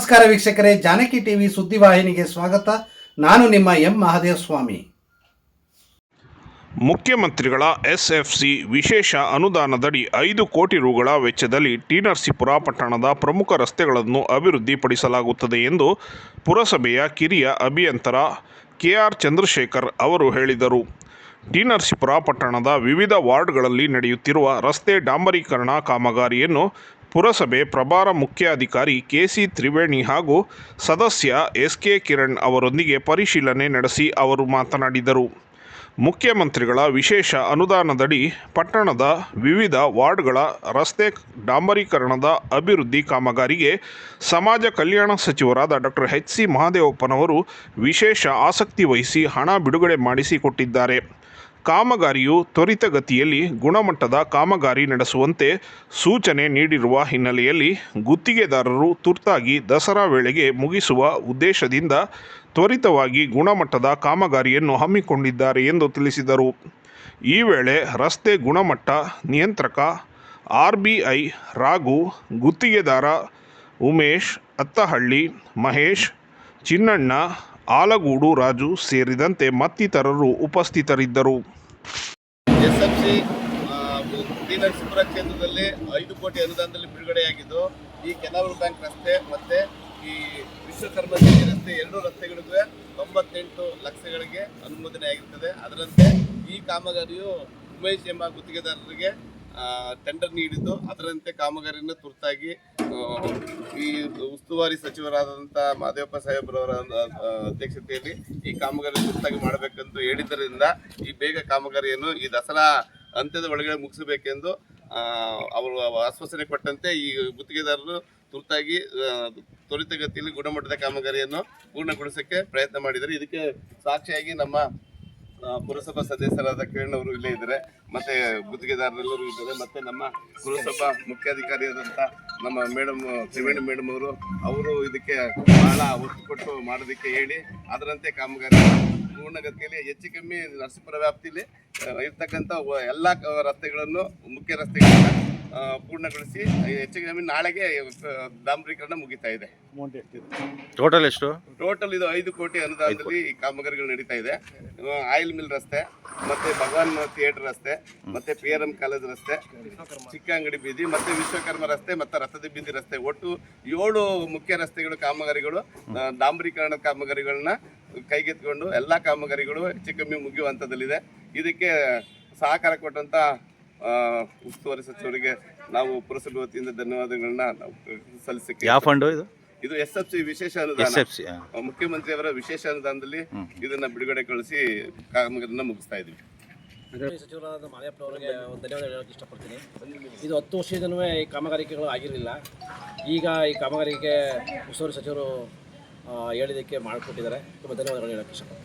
ನಮಸ್ಕಾರ ವೀಕ್ಷಕರೇ, ಜಾನಕಿ ಟಿವಿ ಸುದ್ದಿವಾಹಿನಿಗೆ ಸ್ವಾಗತ. ನಾನು ನಿಮ್ಮ ಎಂ ಮಹಾದೇವ ಸ್ವಾಮಿ ಮುಖ್ಯಮಂತ್ರಿಗಳ ಎಸ್ಎಫ್ಸಿ ವಿಶೇಷ ಅನುದಾನದಡಿ ಐದು ಕೋಟಿ ರುಗಳ ವೆಚ್ಚದಲ್ಲಿ ಟಿ ಪಟ್ಟಣದ ಪ್ರಮುಖ ರಸ್ತೆಗಳನ್ನು ಅಭಿವೃದ್ಧಿಪಡಿಸಲಾಗುತ್ತದೆ ಎಂದು ಪುರಸಭೆಯ ಕಿರಿಯ ಅಭಿಯಂತರ ಕೆಆರ್ ಚಂದ್ರಶೇಖರ್ ಅವರು ಹೇಳಿದರು. ಟಿ ಪಟ್ಟಣದ ವಿವಿಧ ವಾರ್ಡ್ಗಳಲ್ಲಿ ನಡೆಯುತ್ತಿರುವ ರಸ್ತೆ ಡಾಂಬರೀಕರಣ ಕಾಮಗಾರಿಯನ್ನು ಪುರಸಭೆ ಪ್ರಭಾರ ಮುಖ್ಯಾಧಿಕಾರಿ ಕೆಸಿ ತ್ರಿವೇಣಿ ಹಾಗೂ ಸದಸ್ಯ ಎಸ್ ಕೆ ಕಿರಣ್ ಅವರೊಂದಿಗೆ ಪರಿಶೀಲನೆ ನಡೆಸಿ ಅವರು ಮಾತನಾಡಿದರು. ಮುಖ್ಯಮಂತ್ರಿಗಳ ವಿಶೇಷ ಅನುದಾನದಡಿ ಪಟ್ಟಣದ ವಿವಿಧ ವಾರ್ಡ್ಗಳ ರಸ್ತೆ ಡಾಂಬರೀಕರಣದ ಅಭಿವೃದ್ಧಿ ಕಾಮಗಾರಿಗೆ ಸಮಾಜ ಕಲ್ಯಾಣ ಸಚಿವರಾದ ಡಾಕ್ಟರ್ ಎಚ್ ಸಿ ಮಹಾದೇವಪ್ಪನವರು ವಿಶೇಷ ಆಸಕ್ತಿ ವಹಿಸಿ ಹಣ ಬಿಡುಗಡೆ ಮಾಡಿಸಿಕೊಟ್ಟಿದ್ದಾರೆ. ಕಾಮಗಾರಿಯು ತ್ವರಿತಗತಿಯಲ್ಲಿ ಗುಣಮಟ್ಟದ ಕಾಮಗಾರಿ ನಡೆಸುವಂತೆ ಸೂಚನೆ ನೀಡಿರುವ ಹಿನ್ನೆಲೆಯಲ್ಲಿ ಗುತ್ತಿಗೆದಾರರು ತುರ್ತಾಗಿ ದಸರಾ ವೇಳೆಗೆ ಮುಗಿಸುವ ಉದ್ದೇಶದಿಂದ ತ್ವರಿತವಾಗಿ ಗುಣಮಟ್ಟದ ಕಾಮಗಾರಿಯನ್ನು ಹಮ್ಮಿಕೊಂಡಿದ್ದಾರೆ ಎಂದು ತಿಳಿಸಿದರು. ಈ ವೇಳೆ ರಸ್ತೆ ಗುಣಮಟ್ಟ ನಿಯಂತ್ರಕ ಆರ್ ಬಿ ಐ ರಾಘು, ಗುತ್ತಿಗೆದಾರ ಉಮೇಶ್, ಅತ್ತಹಳ್ಳಿ ಮಹೇಶ್, ಚಿನ್ನಣ್ಣ, ಆಲಗೂಡು ರಾಜು ಸೇರಿದಂತೆ ಮತ್ತಿತರರು ಉಪಸ್ಥಿತರಿದ್ದರು. ಎಸ್ ಎಫ್ ಸಿ ನರಸೀಪುರ ಕ್ಷೇತ್ರದಲ್ಲಿ ಐದು ಕೋಟಿ ಅನುದಾನದಲ್ಲಿ ಬಿಡುಗಡೆಯಾಗಿದ್ದು, ಈ ಕೆನರಲ್ ಬ್ಯಾಂಕ್ ರಸ್ತೆ ಮತ್ತು ಈ ವಿಶ್ವಕರ್ಮ ರಸ್ತೆ ಎರಡು ರಸ್ತೆಗಳಿಗೂ ತೊಂಬತ್ತೆಂಟು ಲಕ್ಷಗಳಿಗೆ ಅನುಮೋದನೆ ಆಗಿರ್ತದೆ ಅದರಂತೆ ಈ ಕಾಮಗಾರಿಯು ಉಮೇಶ್ ಎಂಬ ಗುತ್ತಿಗೆದಾರರಿಗೆ ಟೆಂಡರ್ ನೀಡಿದ್ದು. ಅದರಂತೆ ಕಾಮಗಾರಿಯನ್ನು ತುರ್ತಾಗಿ ಈ ಉಸ್ತುವಾರಿ ಸಚಿವರಾದಂಥ ಮಾದೇವಪ್ಪ ಸಾಹೇಬ್ರವರ ಅಧ್ಯಕ್ಷತೆಯಲ್ಲಿ ಈ ಕಾಮಗಾರಿ ತುರ್ತಾಗಿ ಮಾಡಬೇಕೆಂದು ಹೇಳಿದ್ದರಿಂದ ಈ ಬೇಗ ಕಾಮಗಾರಿಯನ್ನು ಈ ದಸರಾ ಅಂತ್ಯದ ಒಳಗಡೆ ಮುಗಿಸಬೇಕೆಂದು ಅವರು ಆಶ್ವಾಸನೆ ಕೊಟ್ಟಂತೆ ಈ ಗುತ್ತಿಗೆದಾರರು ತುರ್ತಾಗಿ ತ್ವರಿತಗತಿಯಲ್ಲಿ ಗುಣಮಟ್ಟದ ಕಾಮಗಾರಿಯನ್ನು ಪೂರ್ಣಗೊಳಿಸೋಕ್ಕೆ ಪ್ರಯತ್ನ ಮಾಡಿದ್ದಾರೆ. ಇದಕ್ಕೆ ಸಾಕ್ಷಿಯಾಗಿ ನಮ್ಮ ಪುರಸಭಾ ಸದಸ್ಯರಾದ ಕಿರಣ್ ಅವರು ಇಲ್ಲೇ ಇದ್ದಾರೆ. ಮತ್ತೆ ಗುತ್ತಿಗೆದಾರರೆಲ್ಲರೂ ಇದ್ದಾರೆ. ಮತ್ತೆ ನಮ್ಮ ಪುರಸಭಾ ಮುಖ್ಯಾಧಿಕಾರಿಯಾದಂಥ ನಮ್ಮ ಮೇಡಮ್ ತ್ರಿವೇಣಿ ಮೇಡಮ್ ಅವರು ಅವರು ಇದಕ್ಕೆ ಬಹಳ ಒತ್ತು ಕೊಟ್ಟು ಮಾಡೋದಕ್ಕೆ ಹೇಳಿ, ಅದರಂತೆ ಕಾಮಗಾರಿ ಪೂರ್ಣಗತಿಯಲ್ಲಿ, ಹೆಚ್ಚು ಕಮ್ಮಿ ನರಸೀಪುರ ವ್ಯಾಪ್ತಿಯಲ್ಲಿ ಇರ್ತಕ್ಕಂಥ ಎಲ್ಲ ರಸ್ತೆಗಳನ್ನು, ಮುಖ್ಯ ರಸ್ತೆಗಳನ್ನ ಪೂರ್ಣಗೊಳಿಸಿ ಹೆಚ್ಚಿಗೆ ಕಮ್ಮಿ ನಾಳೆಗೆ ದಾಂಬ್ರೀಕರಣ ಡಾಂಬರೀಕರಣ ಮುಗಿತಾ ಇದೆ. ಟೋಟಲ್ ಎಷ್ಟು? ಟೋಟಲ್ ಇದು ಐದು ಕೋಟಿ ಅನುದಾನದಲ್ಲಿ ಈ ಕಾಮಗಾರಿಗಳು ನಡೀತಾ ಇದೆ. ಆಯಿಲ್ ಮಿಲ್ ರಸ್ತೆ ಮತ್ತೆ ಭಗವಾನ್ ಥಿಯೇಟರ್ ರಸ್ತೆ ಮತ್ತೆ ಪಿ ಆರ್ ಎಂ ಕಾಲೇಜ್ ರಸ್ತೆ ಚಿಕ್ಕ ಅಂಗಡಿ ಬೀದಿ ಮತ್ತೆ ವಿಶ್ವಕರ್ಮ ರಸ್ತೆ ಮತ್ತೆ ರಥದ ಬೀದಿ ರಸ್ತೆ. ಒಟ್ಟು ಏಳು ಮುಖ್ಯ ರಸ್ತೆಗಳು ಕಾಮಗಾರಿಗಳು ಡಾಂಬರೀಕರಣ ಕಾಮಗಾರಿಗಳನ್ನ ಕೈಗೆತ್ತಿಕೊಂಡು ಎಲ್ಲಾ ಕಾಮಗಾರಿಗಳು ಹೆಚ್ಚು ಕಮ್ಮಿ ಮುಗಿಯುವ ಹಂತದಲ್ಲಿದೆ ಇದಕ್ಕೆ ಸಹಕಾರ ಕೊಟ್ಟಂತ ಉಸ್ತುವಾರಿ ಸಚಿವರಿಗೆ ನಾವು ಪುರಸಭೆ ವತಿಯಿಂದ ಧನ್ಯವಾದಗಳನ್ನ ನಾವು ಸಲ್ಲಿಸಕ್ಕೆ ಯಾವ ಫಂಡು ಇದು? ಇದು ಎಸ್ ಎಫ್ ಸಿ ವಿಶೇಷ ಅನುದಾನ. ಮುಖ್ಯಮಂತ್ರಿಯವರ ವಿಶೇಷ ಅನುದಾನದಲ್ಲಿ ಇದನ್ನ ಬಿಡುಗಡೆ ಕಳಿಸಿ ಕಾಮಗಾರಿನ ಮುಗಿಸ್ತಾ ಇದೀವಿ ಸಚಿವರಾದ ಮಾದೇವಪ್ಪ ಅವರಿಗೆ ಧನ್ಯವಾದ ಹೇಳೋಕೆ ಇಷ್ಟಪಡ್ತೀನಿ. ಇದು ಹತ್ತು ವರ್ಷದಿಂದನೂ ಈ ಕಾಮಗಾರಿಕೆಗಳು ಆಗಿರಲಿಲ್ಲ. ಈಗ ಈ ಕಾಮಗಾರಿಗೆ ಉಸ್ತುವಾರಿ ಸಚಿವರು ಹೇಳಿದಕ್ಕೆ ಹೇಳಿದ್ದಕ್ಕೆ ಮಾಡಿಕೊಟ್ಟಿದ್ದಾರೆ. ತುಂಬ ಧನ್ಯವಾದಗಳು ಹೇಳೋಕೆ ಇಷ್ಟಪಡ್ತೀನಿ.